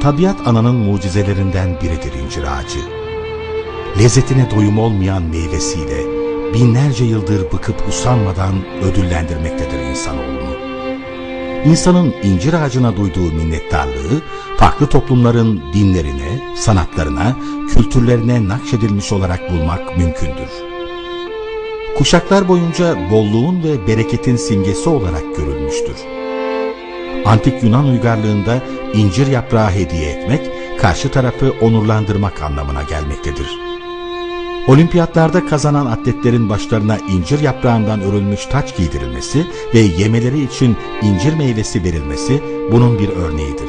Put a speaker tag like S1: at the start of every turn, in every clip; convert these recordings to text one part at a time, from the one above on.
S1: tabiat ananın mucizelerinden biridir incir ağacı. Lezzetine doyum olmayan meyvesiyle binlerce yıldır bıkıp usanmadan ödüllendirmektedir insanoğlunu. İnsanın incir ağacına duyduğu minnettarlığı farklı toplumların dinlerine, sanatlarına, kültürlerine nakşedilmiş olarak bulmak mümkündür. Kuşaklar boyunca bolluğun ve bereketin simgesi olarak görülmüştür. Antik Yunan uygarlığında incir yaprağı hediye etmek, karşı tarafı onurlandırmak anlamına gelmektedir. Olimpiyatlarda kazanan atletlerin başlarına incir yaprağından örülmüş taç giydirilmesi ve yemeleri için incir meyvesi verilmesi bunun bir örneğidir.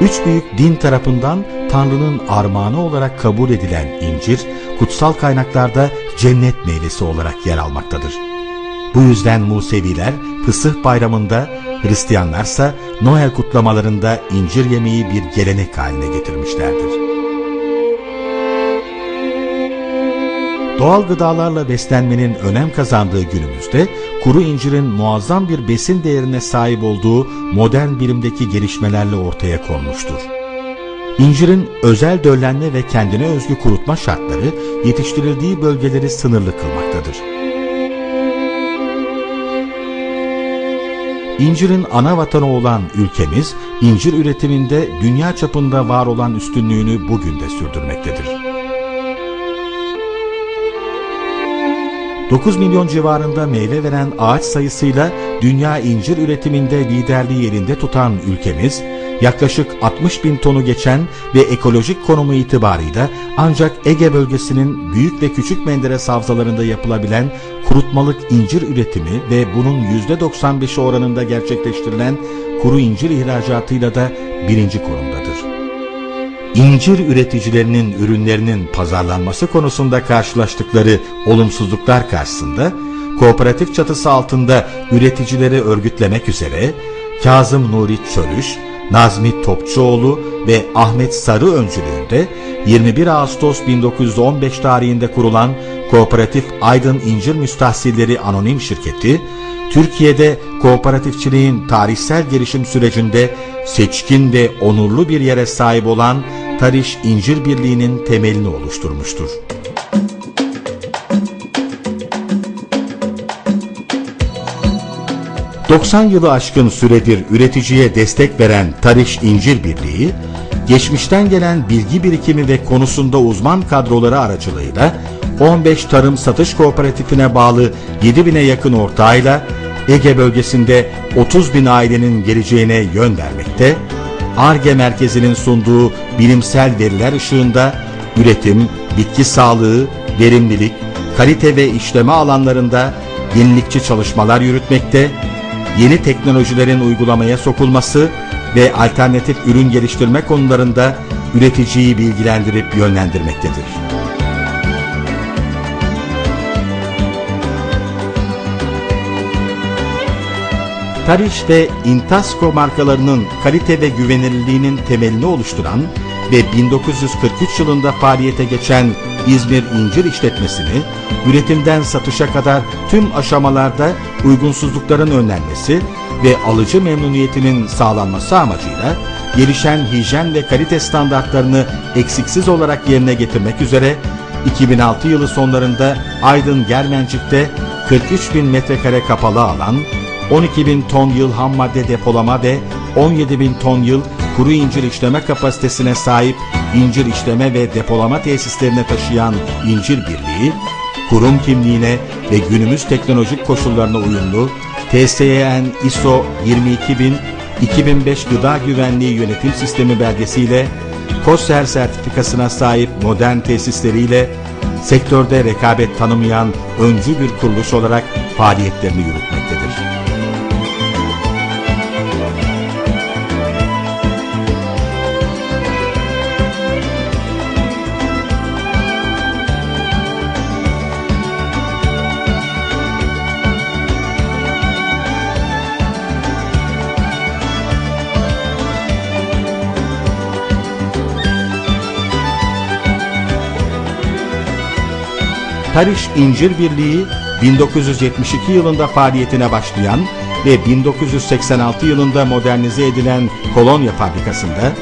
S1: Üç büyük din tarafından Tanrı'nın armağanı olarak kabul edilen incir, kutsal kaynaklarda cennet meyvesi olarak yer almaktadır. Bu yüzden Museviler Pısıh bayramında, Hristiyanlarsa Noel kutlamalarında incir yemeği bir gelenek haline getirmişlerdir. Doğal gıdalarla beslenmenin önem kazandığı günümüzde kuru incirin muazzam bir besin değerine sahip olduğu modern bilimdeki gelişmelerle ortaya konmuştur. İncirin özel döllenme ve kendine özgü kurutma şartları yetiştirildiği bölgeleri sınırlı kılmaktadır. İncirin ana vatanı olan ülkemiz, incir üretiminde dünya çapında var olan üstünlüğünü bugün de sürdürmektedir. 9 milyon civarında meyve veren ağaç sayısıyla dünya incir üretiminde liderliği yerinde tutan ülkemiz, yaklaşık 60 bin tonu geçen ve ekolojik konumu itibarıyla ancak Ege bölgesinin büyük ve küçük Menderes havzalarında yapılabilen kurutmalık incir üretimi ve bunun %95'i oranında gerçekleştirilen kuru incir ihracatıyla da birinci konumdadır. İncir üreticilerinin ürünlerinin pazarlanması konusunda karşılaştıkları olumsuzluklar karşısında kooperatif çatısı altında üreticileri örgütlemek üzere Kazım Nuri Çölüş, Nazmi Topçuoğlu ve Ahmet Sarı öncülüğünde 21 Ağustos 1915 tarihinde kurulan Kooperatif Aydın İncir Müstahsilleri Anonim Şirketi, Türkiye'de kooperatifçiliğin tarihsel gelişim sürecinde seçkin ve onurlu bir yere sahip olan Tariş İncir Birliği'nin temelini oluşturmuştur. ...90 yılı aşkın süredir üreticiye destek veren Tariş İncir Birliği... ...geçmişten gelen bilgi birikimi ve konusunda uzman kadroları aracılığıyla... ...15 tarım satış kooperatifine bağlı 7 bine yakın ortağıyla... ...Ege bölgesinde 30 bin ailenin geleceğine yön vermekte... ARGE merkezinin sunduğu bilimsel veriler ışığında üretim, bitki sağlığı, verimlilik, kalite ve işleme alanlarında yenilikçi çalışmalar yürütmekte, yeni teknolojilerin uygulamaya sokulması ve alternatif ürün geliştirme konularında üreticiyi bilgilendirip yönlendirmektedir. Tariş ve Intasco markalarının kalite ve güvenilirliğinin temelini oluşturan ve 1943 yılında faaliyete geçen İzmir İncir İşletmesi'ni üretimden satışa kadar tüm aşamalarda uygunsuzlukların önlenmesi ve alıcı memnuniyetinin sağlanması amacıyla gelişen hijyen ve kalite standartlarını eksiksiz olarak yerine getirmek üzere 2006 yılı sonlarında Aydın Germencik'te 43 bin metrekare kapalı alan 12 bin ton yıl ham madde depolama ve 17 bin ton yıl kuru incir işleme kapasitesine sahip incir işleme ve depolama tesislerine taşıyan İncir Birliği, kurum kimliğine ve günümüz teknolojik koşullarına uyumlu TSEN ISO 22000 2005 Gıda Güvenliği Yönetim Sistemi belgesiyle KOSER sertifikasına sahip modern tesisleriyle sektörde rekabet tanımayan öncü bir kuruluş olarak faaliyetlerini yürütmektedir. Tariş İncir Birliği 1972 yılında faaliyetine başlayan ve 1986 yılında modernize edilen kolonya fabrikasında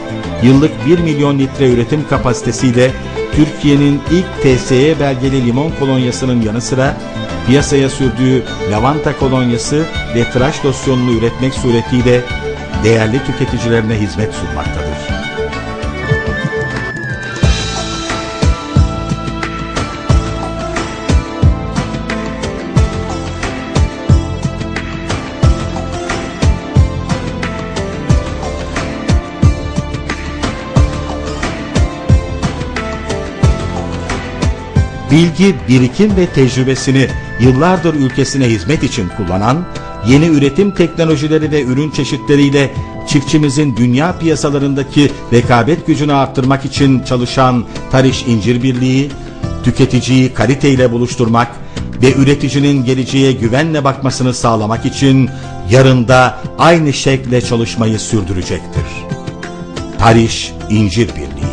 S1: yıllık 1 milyon litre üretim kapasitesiyle Türkiye'nin ilk TSE belgeli limon kolonyasının yanı sıra piyasaya sürdüğü lavanta kolonyası ve tıraş losyonunu üretmek suretiyle değerli tüketicilerine hizmet sunmaktadır. Bilgi, birikim ve tecrübesini yıllardır ülkesine hizmet için kullanan, yeni üretim teknolojileri ve ürün çeşitleriyle çiftçimizin dünya piyasalarındaki rekabet gücünü arttırmak için çalışan Tariş İncir Birliği, tüketiciyi kaliteyle buluşturmak ve üreticinin geleceğe güvenle bakmasını sağlamak için yarında aynı şekle çalışmayı sürdürecektir. Tariş İncir Birliği